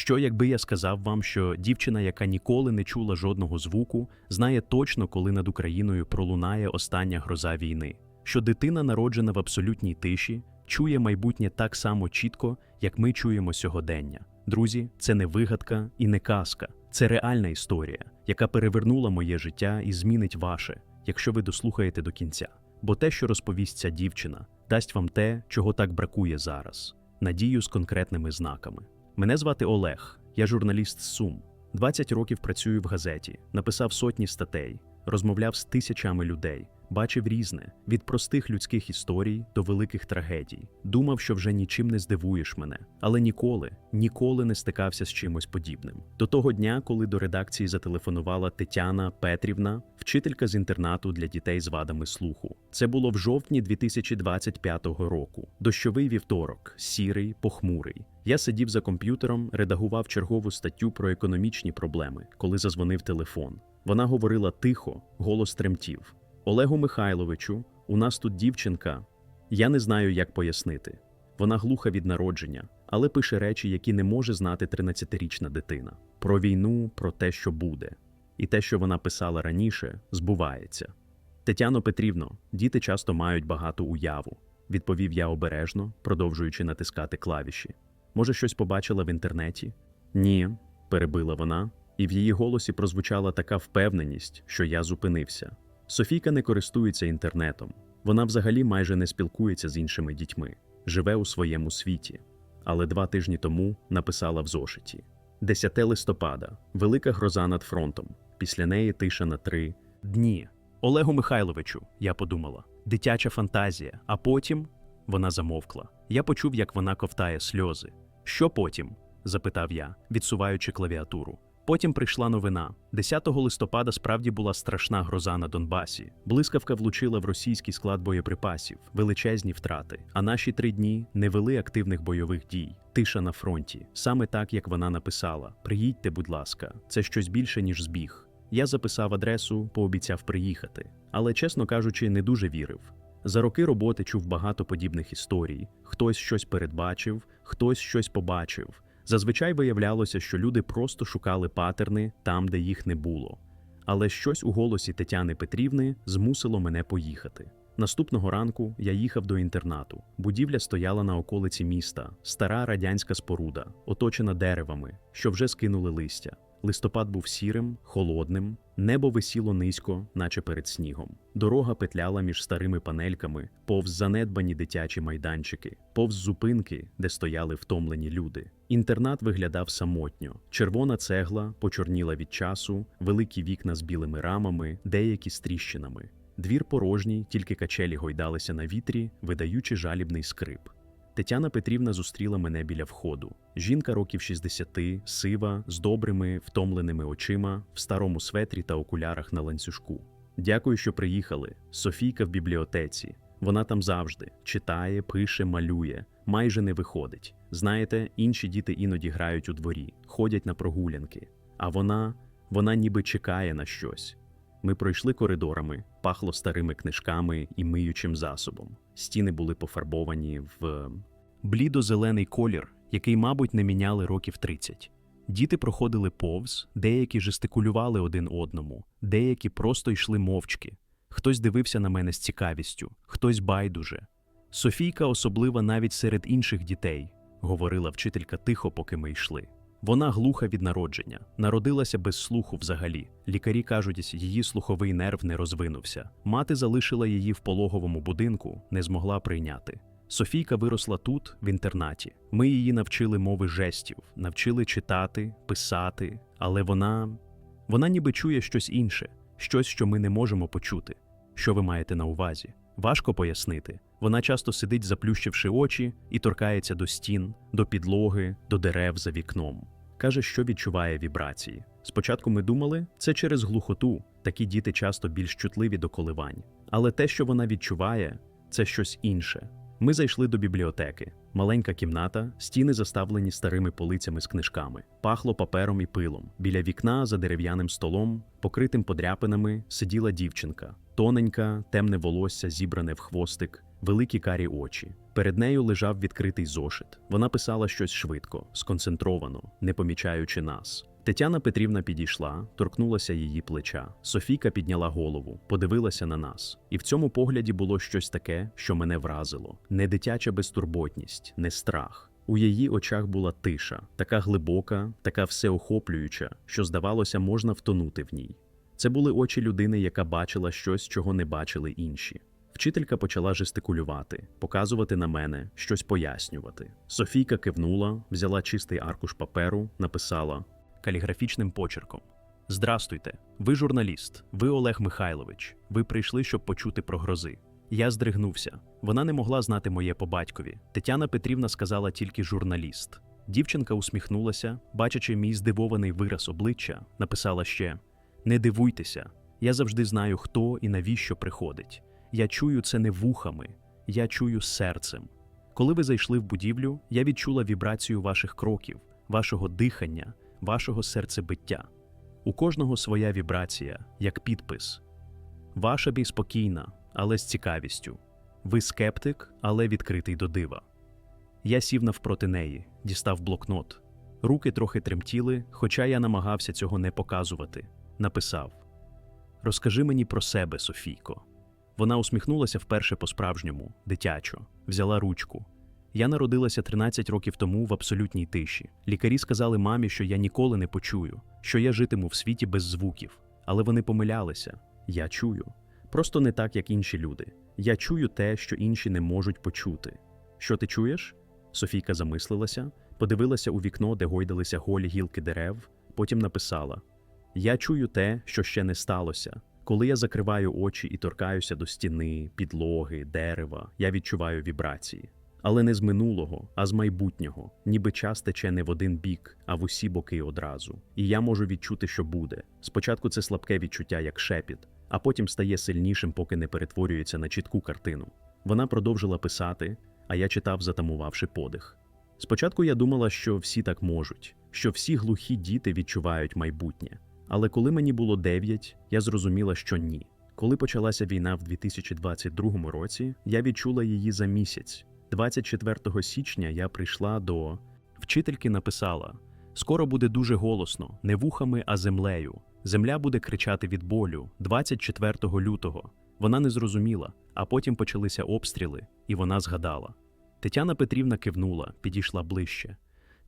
Що, якби я сказав вам, що дівчина, яка ніколи не чула жодного звуку, знає точно, коли над Україною пролунає остання гроза війни, що дитина, народжена в абсолютній тиші, чує майбутнє так само чітко, як ми чуємо сьогодення. Друзі, це не вигадка і не казка, це реальна історія, яка перевернула моє життя і змінить ваше, якщо ви дослухаєте до кінця. Бо те, що розповість ця дівчина, дасть вам те, чого так бракує зараз надію з конкретними знаками. Мене звати Олег, я журналіст Сум. 20 років працюю в газеті, написав сотні статей, розмовляв з тисячами людей, бачив різне від простих людських історій до великих трагедій. Думав, що вже нічим не здивуєш мене, але ніколи, ніколи не стикався з чимось подібним. До того дня, коли до редакції зателефонувала Тетяна Петрівна, вчителька з інтернату для дітей з вадами слуху. Це було в жовтні 2025 року. Дощовий вівторок, сірий, похмурий. Я сидів за комп'ютером, редагував чергову статтю про економічні проблеми, коли зазвонив телефон. Вона говорила тихо, голос тремтів. Олегу Михайловичу, у нас тут дівчинка. Я не знаю, як пояснити. Вона глуха від народження, але пише речі, які не може знати 13-річна дитина. Про війну, про те, що буде. І те, що вона писала раніше, збувається. Тетяно Петрівно, діти часто мають багату уяву, відповів я обережно, продовжуючи натискати клавіші. Може, щось побачила в інтернеті? Ні, перебила вона, і в її голосі прозвучала така впевненість, що я зупинився. Софійка не користується інтернетом. Вона взагалі майже не спілкується з іншими дітьми, живе у своєму світі. Але два тижні тому написала в зошиті: 10 листопада, велика гроза над фронтом. Після неї тиша на три дні. Олегу Михайловичу, я подумала, дитяча фантазія. А потім вона замовкла. Я почув, як вона ковтає сльози. Що потім? запитав я, відсуваючи клавіатуру. Потім прийшла новина. 10 листопада справді була страшна гроза на Донбасі. Блискавка влучила в російський склад боєприпасів, величезні втрати. А наші три дні не вели активних бойових дій. Тиша на фронті. Саме так, як вона написала: Приїдьте, будь ласка, це щось більше, ніж збіг. Я записав адресу, пообіцяв приїхати, але, чесно кажучи, не дуже вірив. За роки роботи чув багато подібних історій. Хтось щось передбачив, хтось щось побачив. Зазвичай виявлялося, що люди просто шукали патерни там, де їх не було. Але щось у голосі Тетяни Петрівни змусило мене поїхати. Наступного ранку я їхав до інтернату. Будівля стояла на околиці міста, стара радянська споруда, оточена деревами, що вже скинули листя. Листопад був сірим, холодним, небо висіло низько, наче перед снігом. Дорога петляла між старими панельками, повз занедбані дитячі майданчики, повз зупинки, де стояли втомлені люди. Інтернат виглядав самотньо. Червона цегла почорніла від часу, великі вікна з білими рамами, деякі з тріщинами. Двір порожній, тільки качелі гойдалися на вітрі, видаючи жалібний скрип. Тетяна Петрівна зустріла мене біля входу. Жінка років 60, сива, з добрими, втомленими очима, в старому светрі та окулярах на ланцюжку. Дякую, що приїхали. Софійка в бібліотеці. Вона там завжди читає, пише, малює, майже не виходить. Знаєте, інші діти іноді грають у дворі, ходять на прогулянки. А вона, вона ніби чекає на щось. Ми пройшли коридорами, пахло старими книжками і миючим засобом. Стіни були пофарбовані в блідо-зелений колір, який, мабуть, не міняли років 30. Діти проходили повз, деякі жестикулювали один одному, деякі просто йшли мовчки. Хтось дивився на мене з цікавістю, хтось байдуже. Софійка особлива навіть серед інших дітей, говорила вчителька тихо, поки ми йшли. Вона глуха від народження, народилася без слуху взагалі. Лікарі кажуть, її слуховий нерв не розвинувся. Мати залишила її в пологовому будинку, не змогла прийняти. Софійка виросла тут, в інтернаті. Ми її навчили мови жестів, навчили читати, писати, але вона. вона ніби чує щось інше, щось, що ми не можемо почути. Що ви маєте на увазі? Важко пояснити. Вона часто сидить, заплющивши очі, і торкається до стін, до підлоги, до дерев за вікном. Каже, що відчуває вібрації. Спочатку ми думали, це через глухоту, такі діти часто більш чутливі до коливань. Але те, що вона відчуває, це щось інше. Ми зайшли до бібліотеки. Маленька кімната, стіни заставлені старими полицями з книжками, пахло папером і пилом. Біля вікна за дерев'яним столом, покритим подряпинами, сиділа дівчинка, Тоненька, темне волосся, зібране в хвостик, великі карі очі. Перед нею лежав відкритий зошит. Вона писала щось швидко, сконцентровано, не помічаючи нас. Тетяна Петрівна підійшла, торкнулася її плеча. Софійка підняла голову, подивилася на нас. І в цьому погляді було щось таке, що мене вразило: не дитяча безтурботність, не страх. У її очах була тиша, така глибока, така всеохоплююча, що, здавалося, можна втонути в ній. Це були очі людини, яка бачила щось, чого не бачили інші. Вчителька почала жестикулювати, показувати на мене, щось пояснювати. Софійка кивнула, взяла чистий аркуш паперу, написала каліграфічним почерком: Здрастуйте, ви журналіст, ви Олег Михайлович. Ви прийшли, щоб почути про грози. Я здригнувся. Вона не могла знати моє по батькові. Тетяна Петрівна сказала тільки журналіст. Дівчинка усміхнулася, бачачи мій здивований вираз обличчя, написала ще: Не дивуйтеся, я завжди знаю, хто і навіщо приходить. Я чую це не вухами, я чую серцем. Коли ви зайшли в будівлю, я відчула вібрацію ваших кроків, вашого дихання, вашого серцебиття. У кожного своя вібрація, як підпис. Ваша бій спокійна, але з цікавістю. Ви скептик, але відкритий до дива. Я сів навпроти неї, дістав блокнот. Руки трохи тремтіли, хоча я намагався цього не показувати. Написав: Розкажи мені про себе, Софійко. Вона усміхнулася вперше по-справжньому, дитячо, взяла ручку. Я народилася 13 років тому в абсолютній тиші. Лікарі сказали мамі, що я ніколи не почую, що я житиму в світі без звуків. Але вони помилялися. Я чую. Просто не так, як інші люди. Я чую те, що інші не можуть почути. Що ти чуєш? Софійка замислилася, подивилася у вікно, де гойдалися голі гілки дерев, потім написала: Я чую те, що ще не сталося. Коли я закриваю очі і торкаюся до стіни, підлоги, дерева, я відчуваю вібрації. Але не з минулого, а з майбутнього, ніби час тече не в один бік, а в усі боки одразу. І я можу відчути, що буде. Спочатку це слабке відчуття, як шепіт, а потім стає сильнішим, поки не перетворюється на чітку картину. Вона продовжила писати, а я читав, затамувавши подих. Спочатку я думала, що всі так можуть, що всі глухі діти відчувають майбутнє. Але коли мені було 9, я зрозуміла, що ні. Коли почалася війна в 2022 році, я відчула її за місяць. 24 січня я прийшла до вчительки. Написала: скоро буде дуже голосно, не вухами, а землею. Земля буде кричати від болю 24 лютого. Вона не зрозуміла, а потім почалися обстріли, і вона згадала. Тетяна Петрівна кивнула, підійшла ближче.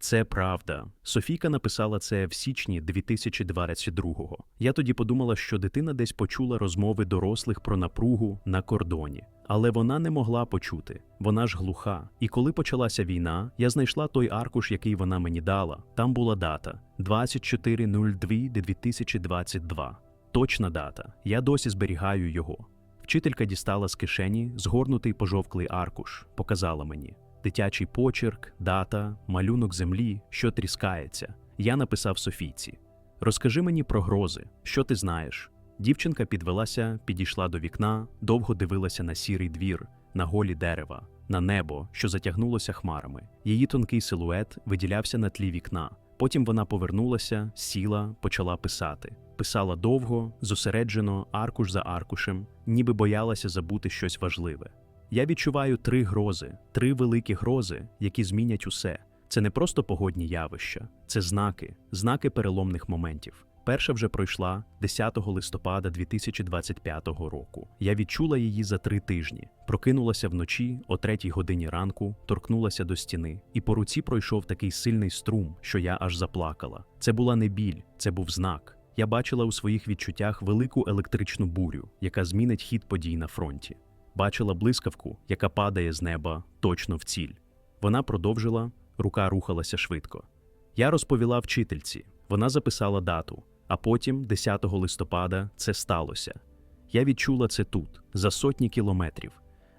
Це правда. Софійка написала це в січні 2022-го. Я тоді подумала, що дитина десь почула розмови дорослих про напругу на кордоні. Але вона не могла почути, вона ж глуха. І коли почалася війна, я знайшла той аркуш, який вона мені дала. Там була дата 24.02.2022. Точна дата. Я досі зберігаю його. Вчителька дістала з кишені згорнутий пожовклий аркуш, показала мені. Дитячий почерк, дата, малюнок землі, що тріскається. Я написав Софійці: Розкажи мені про грози, що ти знаєш. Дівчинка підвелася, підійшла до вікна, довго дивилася на сірий двір, на голі дерева, на небо, що затягнулося хмарами. Її тонкий силует виділявся на тлі вікна. Потім вона повернулася, сіла, почала писати. Писала довго, зосереджено, аркуш за аркушем, ніби боялася забути щось важливе. Я відчуваю три грози, три великі грози, які змінять усе. Це не просто погодні явища, це знаки, знаки переломних моментів. Перша вже пройшла 10 листопада 2025 року. Я відчула її за три тижні. Прокинулася вночі о третій годині ранку, торкнулася до стіни, і по руці пройшов такий сильний струм, що я аж заплакала. Це була не біль, це був знак. Я бачила у своїх відчуттях велику електричну бурю, яка змінить хід подій на фронті. Бачила блискавку, яка падає з неба точно в ціль. Вона продовжила, рука рухалася швидко. Я розповіла вчительці, вона записала дату, а потім, 10 листопада, це сталося. Я відчула це тут, за сотні кілометрів.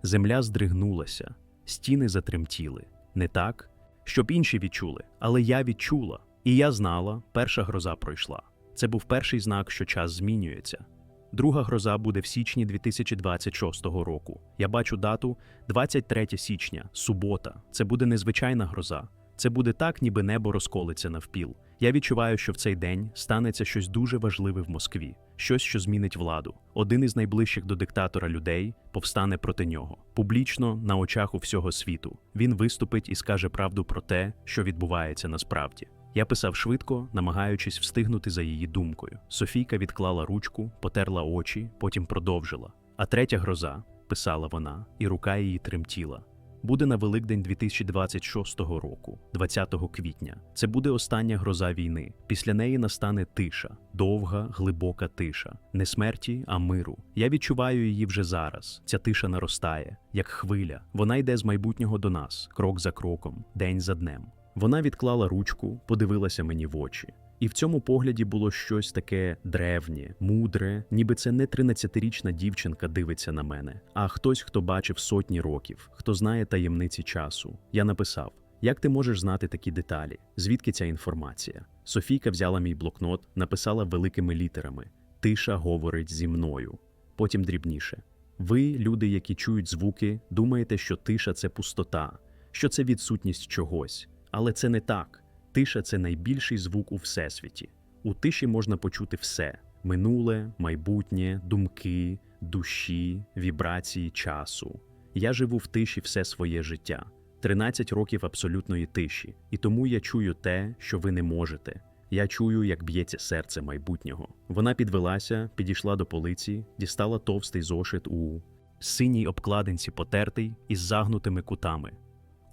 Земля здригнулася, стіни затремтіли. Не так, щоб інші відчули, але я відчула. І я знала, перша гроза пройшла. Це був перший знак, що час змінюється. Друга гроза буде в січні 2026 року. Я бачу дату 23 січня, субота. Це буде незвичайна гроза. Це буде так, ніби небо розколиться навпіл. Я відчуваю, що в цей день станеться щось дуже важливе в Москві, щось, що змінить владу. Один із найближчих до диктатора людей повстане проти нього. Публічно, на очах у всього світу. Він виступить і скаже правду про те, що відбувається насправді. Я писав швидко, намагаючись встигнути за її думкою. Софійка відклала ручку, потерла очі, потім продовжила. А третя гроза, писала вона, і рука її тремтіла. Буде на Великдень 2026 року, 20 квітня. Це буде остання гроза війни. Після неї настане тиша, довга, глибока тиша, не смерті, а миру. Я відчуваю її вже зараз. Ця тиша наростає, як хвиля. Вона йде з майбутнього до нас, крок за кроком, день за днем. Вона відклала ручку, подивилася мені в очі. І в цьому погляді було щось таке древнє, мудре, ніби це не 13-річна дівчинка дивиться на мене, а хтось, хто бачив сотні років, хто знає таємниці часу. Я написав: Як ти можеш знати такі деталі? Звідки ця інформація? Софійка взяла мій блокнот, написала великими літерами: Тиша говорить зі мною. Потім дрібніше. Ви, люди, які чують звуки, думаєте, що тиша це пустота, що це відсутність чогось. Але це не так. Тиша це найбільший звук у всесвіті. У тиші можна почути все: минуле, майбутнє, думки, душі, вібрації часу. Я живу в тиші все своє життя, 13 років абсолютної тиші, і тому я чую те, що ви не можете. Я чую, як б'ється серце майбутнього. Вона підвелася, підійшла до полиці, дістала товстий зошит у синій обкладинці потертий із загнутими кутами.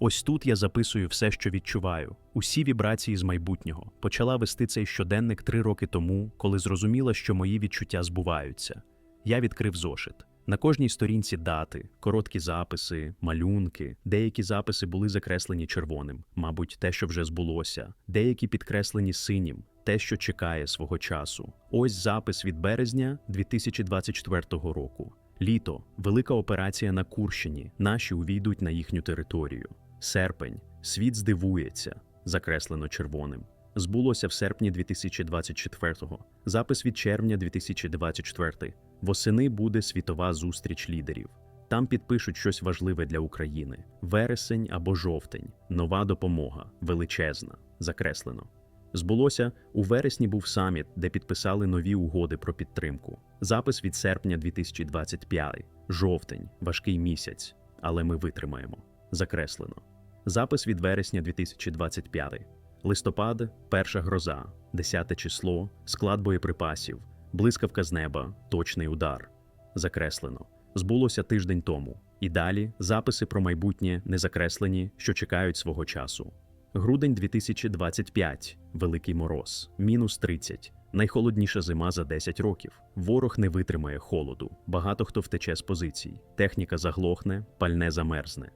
Ось тут я записую все, що відчуваю, усі вібрації з майбутнього. Почала вести цей щоденник три роки тому, коли зрозуміла, що мої відчуття збуваються. Я відкрив зошит. На кожній сторінці дати, короткі записи, малюнки. Деякі записи були закреслені червоним, мабуть, те, що вже збулося, деякі підкреслені синім, те, що чекає свого часу. Ось запис від березня 2024 року. Літо, велика операція на Курщині. Наші увійдуть на їхню територію. Серпень, світ здивується, закреслено червоним. Збулося в серпні 2024-го. Запис від червня 2024. Восени буде світова зустріч лідерів. Там підпишуть щось важливе для України: вересень або жовтень, нова допомога, величезна, закреслено. Збулося у вересні був саміт, де підписали нові угоди про підтримку. Запис від серпня 2025, жовтень, важкий місяць, але ми витримаємо. Закреслено. Запис від вересня 2025. Листопад, перша гроза, 10 число, склад боєприпасів, блискавка з неба, точний удар. Закреслено. Збулося тиждень тому. І далі записи про майбутнє не закреслені, що чекають свого часу. Грудень 2025. Великий мороз. Мінус 30. Найхолодніша зима за 10 років. Ворог не витримає холоду. Багато хто втече з позицій. Техніка заглохне, пальне замерзне.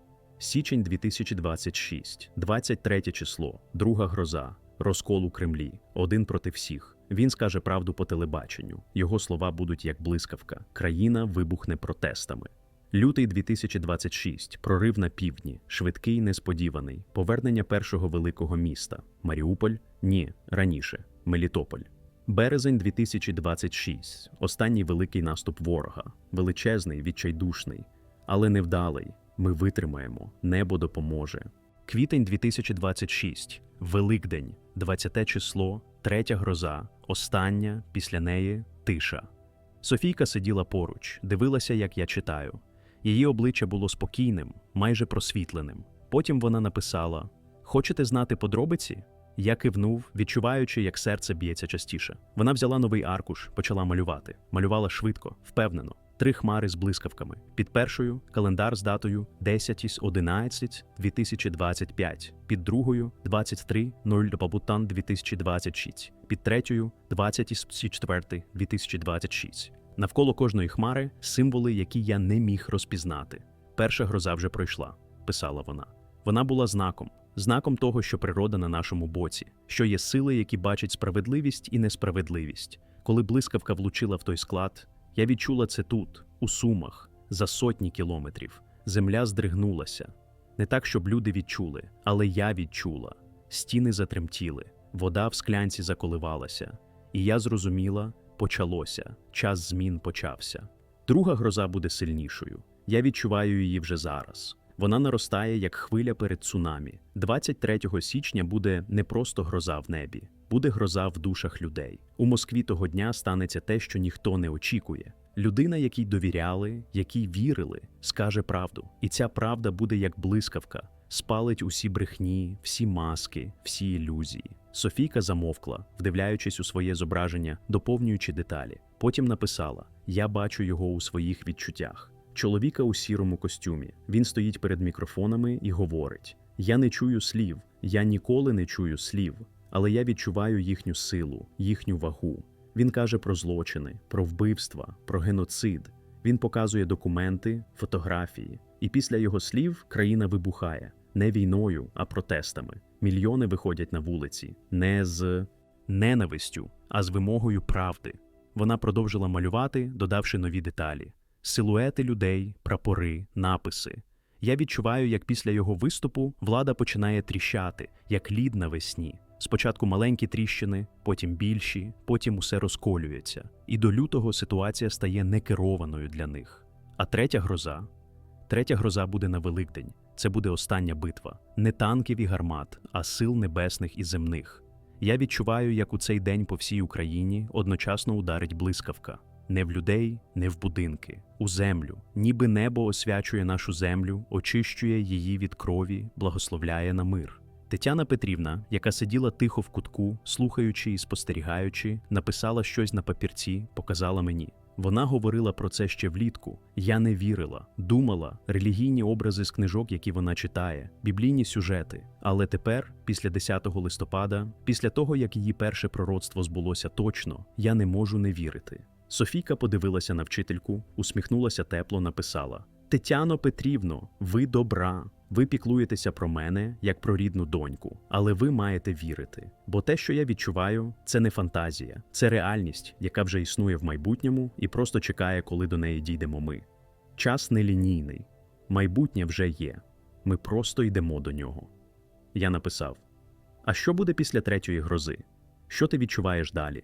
Січень 2026, 23 число, друга гроза, розкол у Кремлі, один проти всіх. Він скаже правду по телебаченню. Його слова будуть як блискавка. Країна вибухне протестами. Лютий 2026, прорив на півдні, швидкий, несподіваний, повернення першого великого міста. Маріуполь? Ні, раніше. Мелітополь. Березень 2026, останній великий наступ ворога, величезний, відчайдушний, але невдалий. Ми витримаємо, небо допоможе. Квітень 2026, Великдень, 20 число, третя гроза, остання, після неї тиша. Софійка сиділа поруч, дивилася, як я читаю. Її обличчя було спокійним, майже просвітленим. Потім вона написала: Хочете знати подробиці? Я кивнув, відчуваючи, як серце б'ється частіше. Вона взяла новий аркуш, почала малювати. Малювала швидко, впевнено. Три хмари з блискавками. Під першою календар з датою 10 11 2025. Під другою 23 0 2026. Під третьою 20 4 2026. Навколо кожної хмари символи, які я не міг розпізнати. Перша гроза вже пройшла, писала вона. Вона була знаком, знаком того, що природа на нашому боці, що є сили, які бачать справедливість і несправедливість. Коли блискавка влучила в той склад, я відчула це тут, у Сумах, за сотні кілометрів. Земля здригнулася. Не так, щоб люди відчули, але я відчула. Стіни затремтіли, вода в склянці заколивалася, і я зрозуміла, почалося, час змін почався. Друга гроза буде сильнішою. Я відчуваю її вже зараз. Вона наростає як хвиля перед цунамі. 23 січня буде не просто гроза в небі, буде гроза в душах людей. У Москві того дня станеться те, що ніхто не очікує. Людина, якій довіряли, якій вірили, скаже правду. І ця правда буде як блискавка, спалить усі брехні, всі маски, всі ілюзії. Софійка замовкла, вдивляючись у своє зображення, доповнюючи деталі. Потім написала: Я бачу його у своїх відчуттях. Чоловіка у сірому костюмі. Він стоїть перед мікрофонами і говорить: Я не чую слів, я ніколи не чую слів, але я відчуваю їхню силу, їхню вагу. Він каже про злочини, про вбивства, про геноцид. Він показує документи, фотографії. І після його слів країна вибухає не війною, а протестами. Мільйони виходять на вулиці не з ненавистю, а з вимогою правди. Вона продовжила малювати, додавши нові деталі: силуети людей, прапори, написи. Я відчуваю, як після його виступу влада починає тріщати, як лід навесні. Спочатку маленькі тріщини, потім більші, потім усе розколюється. І до лютого ситуація стає некерованою для них. А третя гроза третя гроза буде на Великдень. Це буде остання битва. Не танків і гармат, а сил небесних і земних. Я відчуваю, як у цей день по всій Україні одночасно ударить блискавка. Не в людей, не в будинки, у землю, ніби небо освячує нашу землю, очищує її від крові, благословляє на мир. Тетяна Петрівна, яка сиділа тихо в кутку, слухаючи і спостерігаючи, написала щось на папірці, показала мені. Вона говорила про це ще влітку. Я не вірила, думала, релігійні образи з книжок, які вона читає, біблійні сюжети. Але тепер, після 10 листопада, після того як її перше пророцтво збулося точно, я не можу не вірити. Софійка подивилася на вчительку, усміхнулася тепло, написала: Тетяно Петрівно, ви добра. Ви піклуєтеся про мене як про рідну доньку, але ви маєте вірити. Бо те, що я відчуваю, це не фантазія, це реальність, яка вже існує в майбутньому і просто чекає, коли до неї дійдемо ми. Час нелінійний, майбутнє вже є. Ми просто йдемо до нього. Я написав: А що буде після третьої грози? Що ти відчуваєш далі?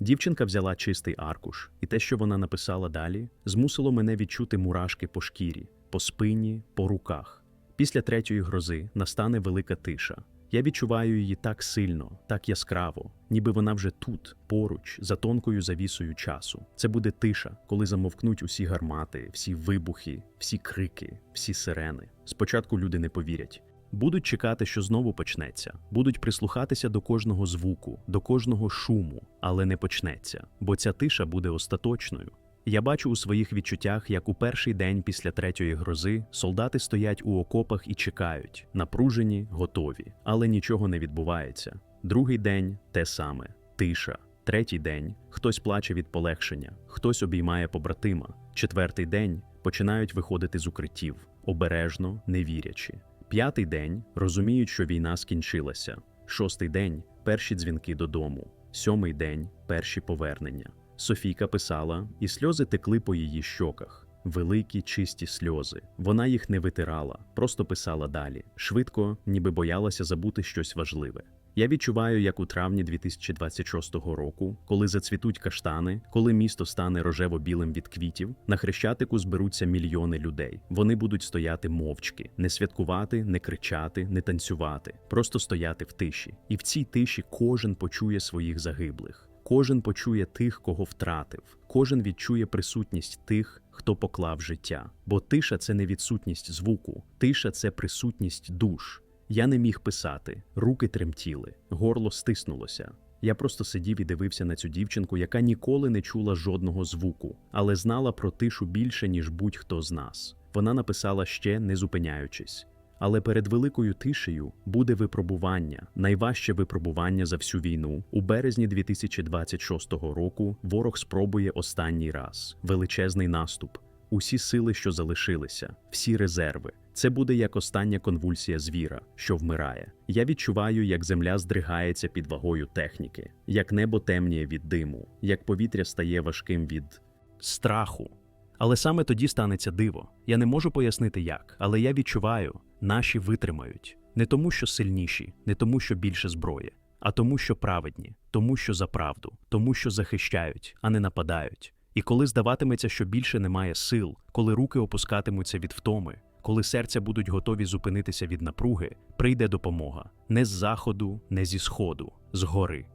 Дівчинка взяла чистий аркуш, і те, що вона написала далі, змусило мене відчути мурашки по шкірі, по спині, по руках. Після третьої грози настане велика тиша. Я відчуваю її так сильно, так яскраво, ніби вона вже тут, поруч, за тонкою завісою часу. Це буде тиша, коли замовкнуть усі гармати, всі вибухи, всі крики, всі сирени. Спочатку люди не повірять. Будуть чекати, що знову почнеться, будуть прислухатися до кожного звуку, до кожного шуму, але не почнеться, бо ця тиша буде остаточною. Я бачу у своїх відчуттях, як у перший день після третьої грози солдати стоять у окопах і чекають, напружені, готові, але нічого не відбувається. Другий день те саме тиша. Третій день хтось плаче від полегшення, хтось обіймає побратима. Четвертий день починають виходити з укриттів, обережно, не вірячи. П'ятий день розуміють, що війна скінчилася. Шостий день перші дзвінки додому. Сьомий день перші повернення. Софійка писала, і сльози текли по її щоках. Великі чисті сльози. Вона їх не витирала, просто писала далі, швидко, ніби боялася забути щось важливе. Я відчуваю, як у травні 2026 року, коли зацвітуть каштани, коли місто стане рожево-білим від квітів, на хрещатику зберуться мільйони людей. Вони будуть стояти мовчки, не святкувати, не кричати, не танцювати, просто стояти в тиші. І в цій тиші кожен почує своїх загиблих. Кожен почує тих, кого втратив, кожен відчує присутність тих, хто поклав життя. Бо тиша це не відсутність звуку, тиша це присутність душ. Я не міг писати, руки тремтіли, горло стиснулося. Я просто сидів і дивився на цю дівчинку, яка ніколи не чула жодного звуку, але знала про тишу більше, ніж будь-хто з нас. Вона написала ще не зупиняючись. Але перед великою тишею буде випробування, найважче випробування за всю війну. У березні 2026 року ворог спробує останній раз величезний наступ. Усі сили, що залишилися, всі резерви. Це буде як остання конвульсія звіра, що вмирає. Я відчуваю, як земля здригається під вагою техніки, як небо темніє від диму, як повітря стає важким від страху. Але саме тоді станеться диво. Я не можу пояснити як, але я відчуваю, наші витримають не тому, що сильніші, не тому, що більше зброї, а тому, що праведні, тому, що за правду, тому, що захищають, а не нападають. І коли здаватиметься, що більше немає сил, коли руки опускатимуться від втоми, коли серця будуть готові зупинитися від напруги, прийде допомога не з заходу, не зі сходу, згори.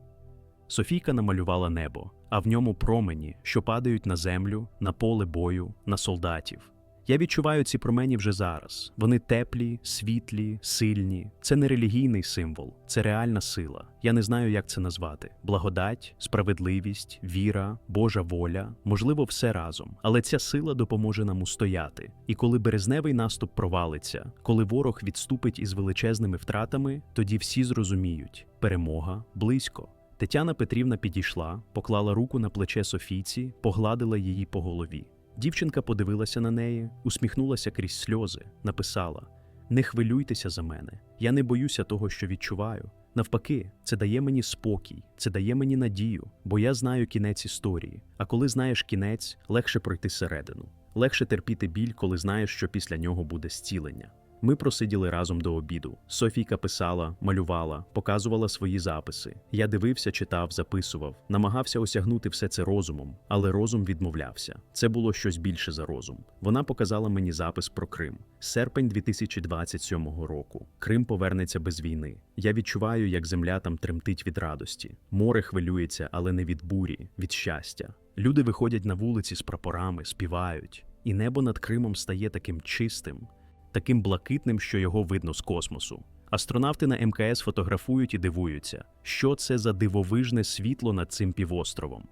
Софійка намалювала небо, а в ньому промені, що падають на землю, на поле бою, на солдатів. Я відчуваю ці промені вже зараз. Вони теплі, світлі, сильні. Це не релігійний символ, це реальна сила. Я не знаю, як це назвати: благодать, справедливість, віра, Божа воля, можливо, все разом. Але ця сила допоможе нам устояти. І коли березневий наступ провалиться, коли ворог відступить із величезними втратами, тоді всі зрозуміють: перемога близько. Тетяна Петрівна підійшла, поклала руку на плече Софійці, погладила її по голові. Дівчинка подивилася на неї, усміхнулася крізь сльози, написала: Не хвилюйтеся за мене, я не боюся того, що відчуваю. Навпаки, це дає мені спокій, це дає мені надію, бо я знаю кінець історії. А коли знаєш кінець, легше пройти середину, легше терпіти біль, коли знаєш, що після нього буде зцілення. Ми просиділи разом до обіду. Софійка писала, малювала, показувала свої записи. Я дивився, читав, записував, намагався осягнути все це розумом, але розум відмовлявся. Це було щось більше за розум. Вона показала мені запис про Крим. Серпень 2027 року. Крим повернеться без війни. Я відчуваю, як земля там тремтить від радості. Море хвилюється, але не від бурі, від щастя. Люди виходять на вулиці з прапорами, співають, і небо над Кримом стає таким чистим таким блакитним, що його видно з космосу. Астронавти на МКС фотографують і дивуються, що це за дивовижне світло над цим півостровом.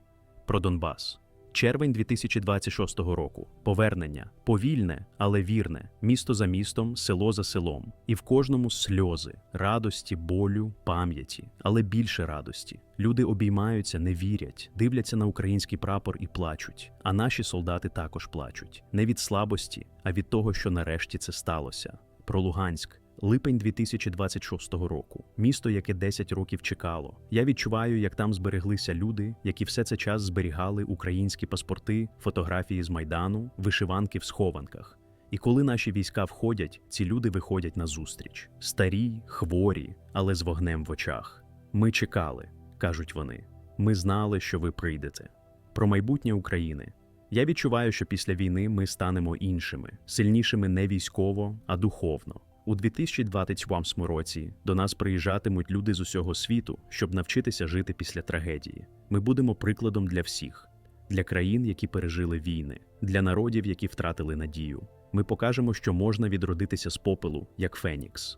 Про Донбас. Червень 2026 року. Повернення повільне, але вірне, місто за містом, село за селом, і в кожному сльози, радості, болю, пам'яті, але більше радості. Люди обіймаються, не вірять, дивляться на український прапор і плачуть. А наші солдати також плачуть не від слабості, а від того, що нарешті це сталося. Про Луганськ. Липень 2026 року, місто, яке 10 років чекало. Я відчуваю, як там збереглися люди, які все це час зберігали українські паспорти, фотографії з майдану, вишиванки в схованках. І коли наші війська входять, ці люди виходять на зустріч. старі, хворі, але з вогнем в очах. Ми чекали, кажуть вони. Ми знали, що ви прийдете. Про майбутнє України. Я відчуваю, що після війни ми станемо іншими, сильнішими не військово, а духовно. У 2028 році до нас приїжджатимуть люди з усього світу, щоб навчитися жити після трагедії. Ми будемо прикладом для всіх, для країн, які пережили війни, для народів, які втратили надію. Ми покажемо, що можна відродитися з попелу, як Фенікс.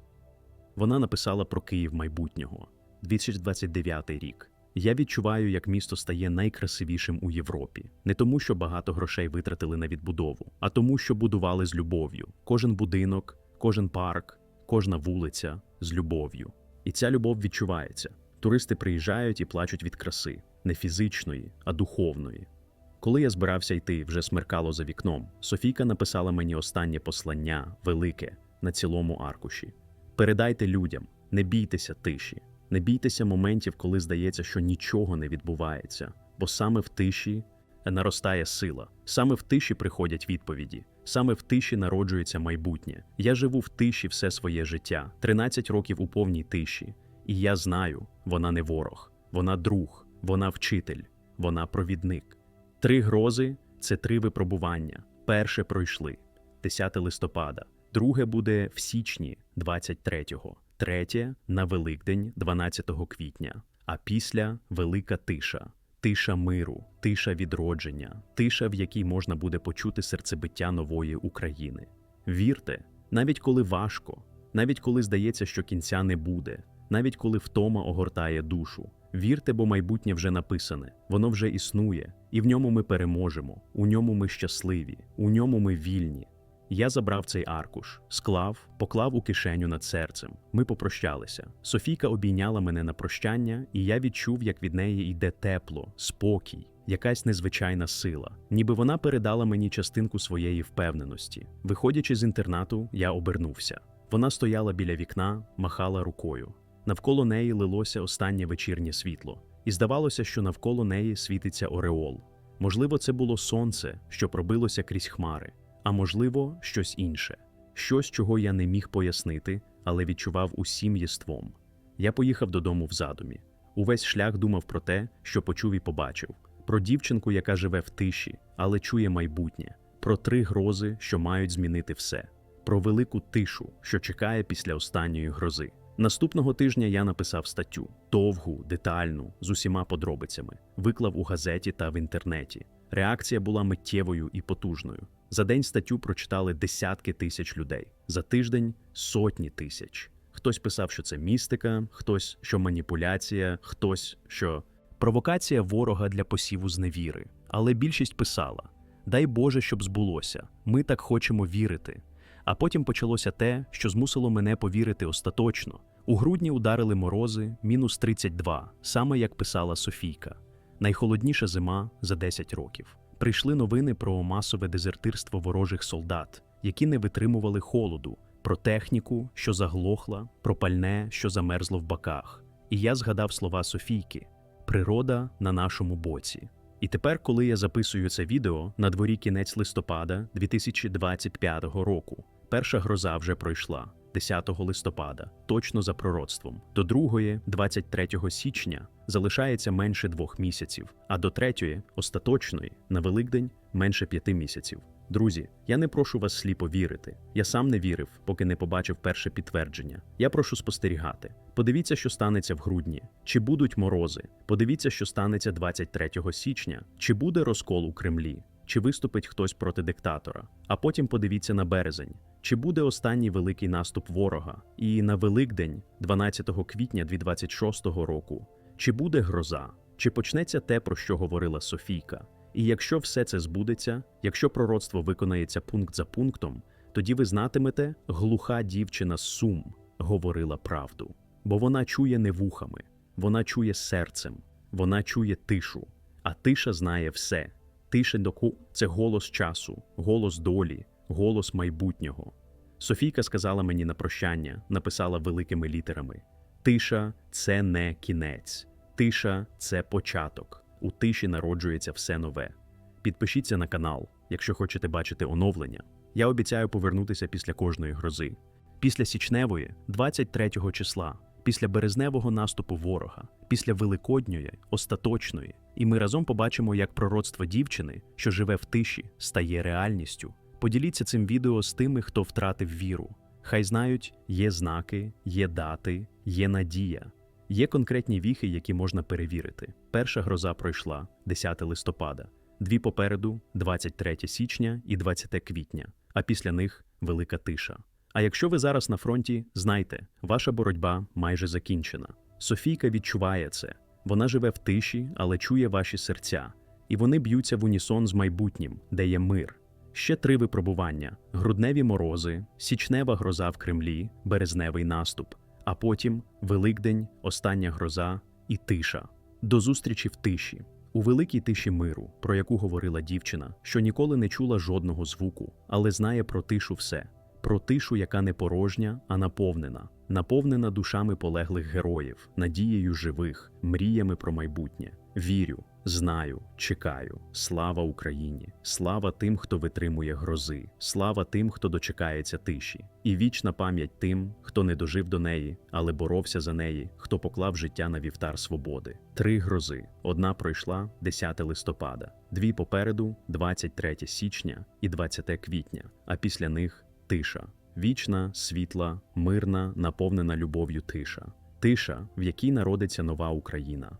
Вона написала про Київ майбутнього, 2029 рік. Я відчуваю, як місто стає найкрасивішим у Європі, не тому, що багато грошей витратили на відбудову, а тому, що будували з любов'ю. Кожен будинок, кожен парк, кожна вулиця з любов'ю. І ця любов відчувається. Туристи приїжджають і плачуть від краси, не фізичної, а духовної. Коли я збирався йти, вже смеркало за вікном. Софійка написала мені останнє послання, велике, на цілому аркуші. Передайте людям, не бійтеся тиші, не бійтеся моментів, коли здається, що нічого не відбувається, бо саме в тиші наростає сила, саме в тиші приходять відповіді. Саме в тиші народжується майбутнє. Я живу в тиші все своє життя, 13 років у повній тиші. І я знаю, вона не ворог, вона друг, вона вчитель, вона провідник. Три грози це три випробування. Перше пройшли 10 листопада, друге буде в січні 23-го, третє на Великдень, 12 квітня, а після велика тиша тиша миру, тиша відродження, тиша, в якій можна буде почути серцебиття нової України. Вірте, навіть коли важко, навіть коли здається, що кінця не буде, навіть коли втома огортає душу. Вірте, бо майбутнє вже написане, воно вже існує, і в ньому ми переможемо, у ньому ми щасливі, у ньому ми вільні. Я забрав цей аркуш, склав, поклав у кишеню над серцем. Ми попрощалися. Софійка обійняла мене на прощання, і я відчув, як від неї йде тепло, спокій, якась незвичайна сила, ніби вона передала мені частинку своєї впевненості. Виходячи з інтернату, я обернувся. Вона стояла біля вікна, махала рукою. Навколо неї лилося останнє вечірнє світло, і здавалося, що навколо неї світиться ореол. Можливо, це було сонце, що пробилося крізь хмари а можливо, щось інше, щось, чого я не міг пояснити, але відчував усім єством. Я поїхав додому в задумі. Увесь шлях думав про те, що почув і побачив, про дівчинку, яка живе в тиші, але чує майбутнє, про три грози, що мають змінити все. про велику тишу, що чекає після останньої грози. Наступного тижня я написав статтю довгу, детальну, з усіма подробицями, виклав у газеті та в інтернеті. Реакція була миттєвою і потужною. За день статтю прочитали десятки тисяч людей, за тиждень сотні тисяч. Хтось писав, що це містика, хтось, що маніпуляція, хтось, що провокація ворога для посіву зневіри. Але більшість писала: Дай Боже, щоб збулося. Ми так хочемо вірити. А потім почалося те, що змусило мене повірити остаточно. У грудні ударили морози мінус 32, саме як писала Софійка. Найхолодніша зима за 10 років. Прийшли новини про масове дезертирство ворожих солдат, які не витримували холоду, про техніку, що заглохла, про пальне, що замерзло в баках. І я згадав слова Софійки: природа на нашому боці. І тепер, коли я записую це відео, на дворі кінець листопада 2025 року. Перша гроза вже пройшла 10 листопада, точно за пророцтвом. До другої, 23 січня, залишається менше двох місяців, а до третьої, остаточної, на Великдень менше п'яти місяців. Друзі, я не прошу вас сліпо вірити. Я сам не вірив, поки не побачив перше підтвердження. Я прошу спостерігати. Подивіться, що станеться в грудні. Чи будуть морози? Подивіться, що станеться 23 січня. Чи буде розкол у Кремлі? Чи виступить хтось проти диктатора? А потім подивіться на березень. Чи буде останній великий наступ ворога? І на Великдень, 12 квітня 2026 року, чи буде гроза? Чи почнеться те, про що говорила Софійка? І якщо все це збудеться, якщо пророцтво виконається пункт за пунктом, тоді ви знатимете, глуха дівчина сум говорила правду. Бо вона чує не вухами, вона чує серцем, вона чує тишу, а тиша знає все. Тиша доку це голос часу, голос долі, голос майбутнього. Софійка сказала мені на прощання, написала великими літерами: Тиша це не кінець, тиша це початок. У тиші народжується все нове. Підпишіться на канал, якщо хочете бачити оновлення. Я обіцяю повернутися після кожної грози. Після січневої, 23 числа, після березневого наступу ворога, після великодньої, остаточної, і ми разом побачимо, як пророцтво дівчини, що живе в тиші, стає реальністю. Поділіться цим відео з тими, хто втратив віру. Хай знають, є знаки, є дати, є надія. Є конкретні віхи, які можна перевірити. Перша гроза пройшла 10 листопада, дві попереду 23 січня і 20 квітня, а після них велика тиша. А якщо ви зараз на фронті, знайте, ваша боротьба майже закінчена. Софійка відчуває це. Вона живе в тиші, але чує ваші серця, і вони б'ються в унісон з майбутнім, де є мир. Ще три випробування: грудневі морози, січнева гроза в Кремлі, березневий наступ, а потім Великдень, остання гроза і тиша. До зустрічі в тиші, у великій тиші миру, про яку говорила дівчина, що ніколи не чула жодного звуку, але знає про тишу все, про тишу, яка не порожня, а наповнена, наповнена душами полеглих героїв, надією живих, мріями про майбутнє. Вірю, знаю, чекаю. Слава Україні! Слава тим, хто витримує грози, слава тим, хто дочекається тиші, і вічна пам'ять тим, хто не дожив до неї, але боровся за неї, хто поклав життя на вівтар свободи. Три грози. Одна пройшла 10 листопада, дві попереду 23 січня і 20 квітня, а після них тиша. Вічна, світла, мирна, наповнена любов'ю тиша. Тиша, в якій народиться нова Україна.